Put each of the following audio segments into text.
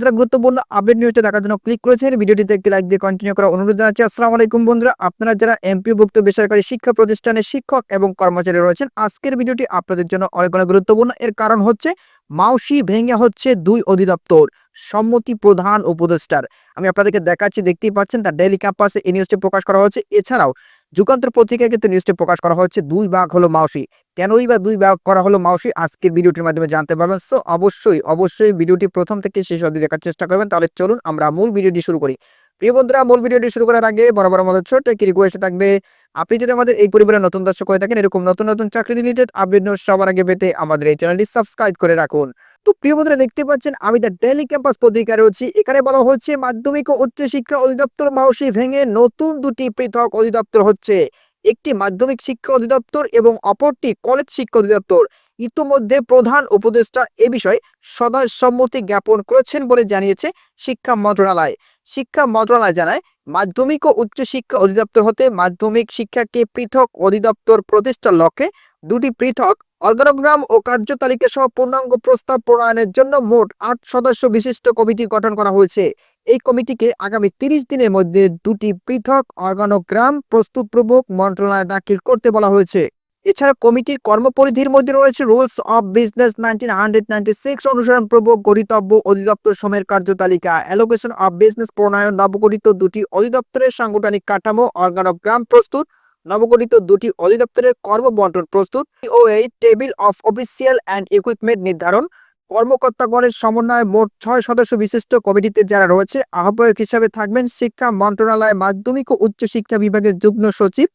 যারা গুরুত্বপূর্ণ আপডেট নিউজটা দেখার জন্য ক্লিক করেছেন, ভিডিওটিতে একটি লাইক দিয়ে কন্টিনিউ করার অনুরোধ জানাচ্ছি। আসসালামু আলাইকুম বন্ধুরা, আপনারা যারা এমপিওভুক্ত বেসরকারি শিক্ষা প্রতিষ্ঠানের শিক্ষক এবং কর্মচারী রয়েছেন, আজকের ভিডিওটি আপনাদের জন্য অনেক অনেক গুরুত্বপূর্ণ। এর কারণ হচ্ছে, মাউসি ভেঙে হচ্ছে দুই অধিদপ্তর, সম্মতি প্রধান উপদেষ্টার। আমি আপনাদেরকে দেখাচ্ছি, দেখতেই পাচ্ছেন, তার ডেইলি ক্যাম্পাসে এই নিউজটি প্রকাশ করা হচ্ছে। এছাড়াও যুগান্তর পত্রিকায় কিন্তু নিউজটি প্রকাশ করা হচ্ছে দুই ভাগ হলো মাউসি। কেনই বা দুই ভাগ করা হলো মাউসি? আজকের ভিডিওটির মাধ্যমে জানতে পারবেন। সো অবশ্যই অবশ্যই ভিডিওটি প্রথম থেকে শেষ অবধি দেখার চেষ্টা করবেন। তাহলে চলুন আমরা মূল ভিডিওটি শুরু করি। প্রিয় বন্ধুরা, মূল ভিডিওটি শুরু করার আগে বরাবর আমাদের ছোট্ট একটি রিকোয়েস্ট থাকবে। আপনি যদি আমাদের এই পরিবারের নতুন দর্শক হয়ে থাকেন, এরকম নতুন নতুন চাকরি রিলেটেড আপডেট সবার আগে পেতে আমাদের এই চ্যানেলটি সাবস্ক্রাইব করে রাখুন। তো প্রিয় বন্ধুরা, দেখতে পাচ্ছেন, আমি দ্য ডেইলি ক্যাম্পাস পত্রিকা রয়েছি। এখানে বলা হচ্ছে, মাধ্যমিক ও উচ্চ শিক্ষা অধিদপ্তর মাউসি ভেঙে নতুন দুটি পৃথক অধিদপ্তর হচ্ছে। একটি মাধ্যমিক শিক্ষা অধিদপ্তর এবং অপরটি কলেজ শিক্ষা অধিদপ্তর। ইতোমধ্যে প্রধান উপদেষ্টা এ বিষয়ে সদয় সম্মতি জ্ঞাপন করেছেন বলে জানিয়েছে শিক্ষা মন্ত্রণালয়। শিক্ষা মন্ত্রণালয় জানায়, মাধ্যমিক ও উচ্চ শিক্ষা অধিদপ্তর হতে মাধ্যমিক শিক্ষাকে পৃথক অধিদপ্তর প্রতিষ্ঠার লক্ষ্যে দুটি পৃথক অর্গানোগ্রাম ও কার্যতালিকা সহ পূর্ণাঙ্গ প্রস্তাব প্রণয়নের জন্য মোট আট সদস্য বিশিষ্ট কমিটি গঠন করা হয়েছে। এই কমিটিকে আগামী তিরিশ দিনের মধ্যে দুটি পৃথক অর্গানোগ্রাম প্রস্তুতপূর্বক মন্ত্রণালয়ে দাখিল করতে বলা হয়েছে। এছাড়া কমিটির কর্মপরিধির মধ্যে রয়েছে rules of business nineteen hundred ninety six অনুসরণ পূর্বক গঠিতব্য অধিদপ্তর সময়ের কার্যতালিকা। অ্যালোকেশন অফ বিজনেস প্রণয়ন নবগঠিত দুটি অধিদপ্তরের সাংগঠনিক কাঠামো অর্গানোগ্রাম প্রস্তুত, নবগঠিত দুটি অধিদপ্তরের কর্মবন্টন প্রস্তুত ও এই table of official and equipment নির্ধারণ, কর্মকর্তাগণের সমন্বয়ে মোট ছয় সদস্য বিশিষ্ট কমিটিতে যারা রয়েছে, আহ্বায়ক হিসাবে থাকবেন শিক্ষা মন্ত্রণালয় মাধ্যমিক ও উচ্চ শিক্ষা বিভাগের যুগ্ম সচিব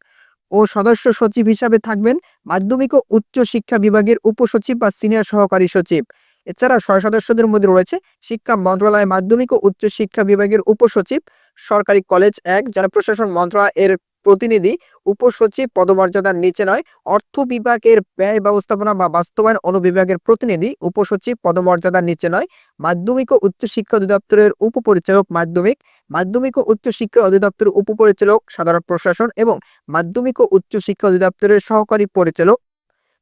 ও সদস্য সচিব হিসাবে থাকবেন মাধ্যমিক ও উচ্চ শিক্ষা বিভাগের উপসচিব বা সিনিয়র সহকারী সচিব। এছাড়া ছয় সদস্যদের মধ্যে রয়েছে শিক্ষা মন্ত্রণালয় মাধ্যমিক ও উচ্চ শিক্ষা বিভাগের উপসচিব, সরকারি কলেজ এক, যারা প্রশাসন মন্ত্রণালয় এর প্রতিনিধি, উপসচিব পদমর্যাদার নিচে নয়, অর্থ বিভাগের ব্যয় ব্যবস্থাপনা বা বাস্তবায়ন অনুবিভাগের প্রতিনিধি, উপসচিব পদমর্যাদার নিচে নয়, মাধ্যমিক ও উচ্চ শিক্ষা অধিদপ্তরের উপপরিচালক মাধ্যমিক মাধ্যমিক ও উচ্চ শিক্ষা অধিদপ্তরের উপপরিচালক সাধারণ প্রশাসন এবং মাধ্যমিক ও উচ্চ শিক্ষা অধিদপ্তরের সহকারী পরিচালক।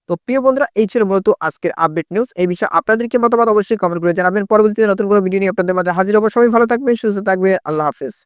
তো প্রিয় বন্ধুরা, এই ছিল মূলত আজকের আপডেট নিউজ। এই বিষয়ে আপনাদেরকে মতামত অবশ্যই কমেন্ট করে জানাবেন। পরবর্তীতে নতুন কোনো ভিডিও নিয়ে আপনাদের মাঝে হাজির হব। সবাই ভালো থাকবে সুস্থ থাকবে আল্লাহ হাফিজ।